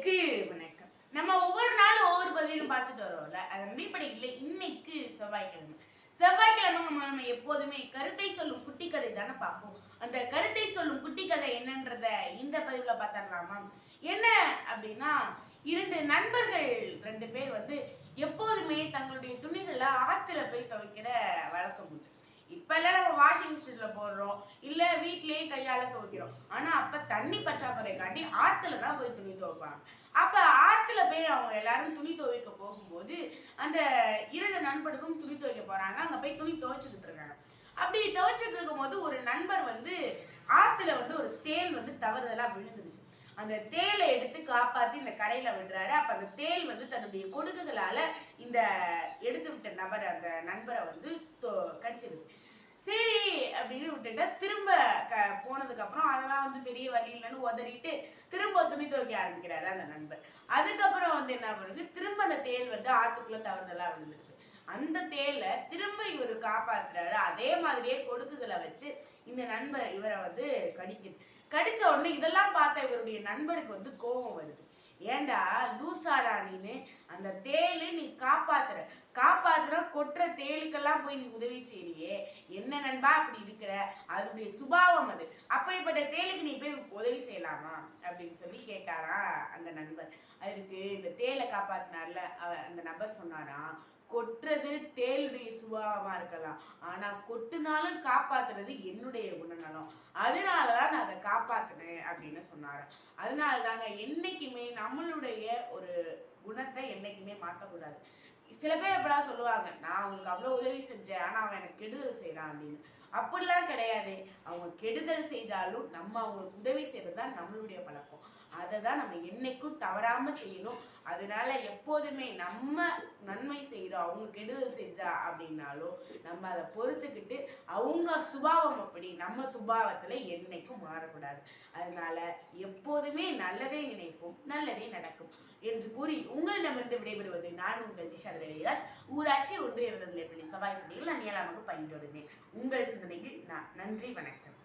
நேயர்களுக்கு வணக்கம். நம்ம ஒவ்வொரு நாளும் ஒவ்வொரு பதிவும் பார்த்துட்டு வரோம்ல அதன் அடிப்படையில் இன்னைக்கு செவ்வாய்க்கிழமை. செவ்வாய்க்கிழமை நம்ம எப்போதுமே கருத்தை சொல்லும் குட்டி கதை தானே பார்ப்போம். அந்த கருத்தை சொல்லும் குட்டி கதை என்னன்றத இந்த பதிவுல பார்த்துடலாமா? என்ன அப்படின்னா இரண்டு நண்பர்கள் ரெண்டு பேர் வந்து எப்போதுமே தங்களுடைய துணிகளை ஆத்துல போய் வாஷிங் மிஷினில் போடுறோம். இல்லை வீட்லேயே கையால் துவைக்கிறோம். ஆனால் அப்போ தண்ணி பற்றாக்குறை காட்டி ஆற்றுல தான் போய் துணி துவைப்பாங்க. அப்போ ஆற்றுல போய் அவங்க எல்லாரும் துணி துவைக்க போகும்போது அந்த இரண்டு நண்பர்களும் துணி துவைக்க போகிறாங்க அங்கே போய் துணி துவைச்சிக்கிட்டு இருக்காங்க. அப்படி துவைச்சிட்டு இருக்கும்போது ஒரு நண்பர் வந்து ஆற்றுல வந்து ஒரு தேல் வந்து தவறுதலாக விழுந்துருச்சு. அந்த தேலை எடுத்து காப்பாற்றி இந்த கடையில் விடுறாரு. அப்போ அந்த தேள் வந்து தன்னுடைய கொடுக்குகளால் இந்த எடுத்து விட்ட நபர் அந்த நண்பரை வந்து தொ- கடிச்சிருது. அப்படின்னு விட்டுட்டு திரும்ப க போனதுக்கு அப்புறம் அதெல்லாம் வந்து பெரிய வழி இல்லைன்னு உதறிட்டு திரும்ப துணி துவைக்க ஆரம்பிக்கிறாரு அந்த நண்பர். அதுக்கப்புறம் வந்து என்ன பண்ணுது? திரும்ப அந்த தேல் வந்து ஆத்துக்குள்ள தவறுதலாக விழுந்துருது அந்த தேலை திரும்ப இவர் காப்பாத்துறாரு. அதே மாதிரியே கொடுக்குகளை வச்சு இந்த நண்பர் இவரை வந்து கடிக்குது. கடிச்ச உடனே இதெல்லாம் பார்த்த இவருடைய நண்பருக்கு வந்து கோபம் வருது. ஏண்டா லூசாடா நீனு அந்த தேளு நீ காப்பாத்துற. காப்பாத்துற கொட்டுற தேளுக்கெல்லாம் போய் நீ உதவி செய்யலையே. என்ன நண்பா அப்படி இருக்கிற? அதனுடைய சுபாவம் அது. அப்படிப்பட்ட தேளுக்கு நீ போய் உதவி செய்யலாமா? அப்படின்னு சொல்லி கேட்டாரா அந்த நண்பர். அதுக்கு இந்த தேளை காப்பாத்தினார்ல அவ- அந்த நபர் சொன்னாராம் கொட்டுறது தேளுடைய சுபாவமாக இருக்கலாம். ஆனால் கொட்டுனாலும் காப்பாத்துறது என்னுடைய குணநலம். அதனாலதான் நான் அதை காப்பாற்றினேன் அப்படின்னு சொன்னார் அதனால தாங்க என்னைக்குமே நம்மளுடைய ஒரு குணத்தை என்றைக்குமே மாற்றக்கூடாது சில பேர் இப்பெல்லாம் சொல்லுவாங்க நான் அவங்களுக்கு அவ்வளோ உதவி செஞ்சேன் ஆனால் அவன் எனக்கு கெடுதல் செய்கிறான் அப்படின்னு. அப்படிலாம் கிடையாது. அவங்க கெடுதல் செய்தாலும் நம்ம அவங்களுக்கு உதவி செய்கிறது தான் நம்மளுடைய பழக்கம். அதை தான் நம்ம என்னைக்கும் தவறாமல் செய்யணும். அதனால எப்போதுமே நம்ம நன்மை செய்கிறோம் அவங்க கெடுதல் செஞ்சா அப்படின்னாலும் நம்ம அதை பொறுத்துக்கிட்டு அவங்க சுபாவம் அப்படி நம்ம சுபாவத்தில் என்னைக்கும் மாறக்கூடாது. அதனால எப்போதுமே நல்லதே நினைப்போம் நல்லதே நடக்கும் என்று கூறி உங்களிடமிருந்து விடைபெறுவது நான் உங்கள் திஷா ரவிராஜ் ஊராட்சி ஒன்றிய விருதுகளை பள்ளி சபாய் பள்ளியில் நான் ஏழாமக்கு பயின்று வருவேன் உங்கள் சிந்தனைக்கு நான் நன்றி வணக்கம்.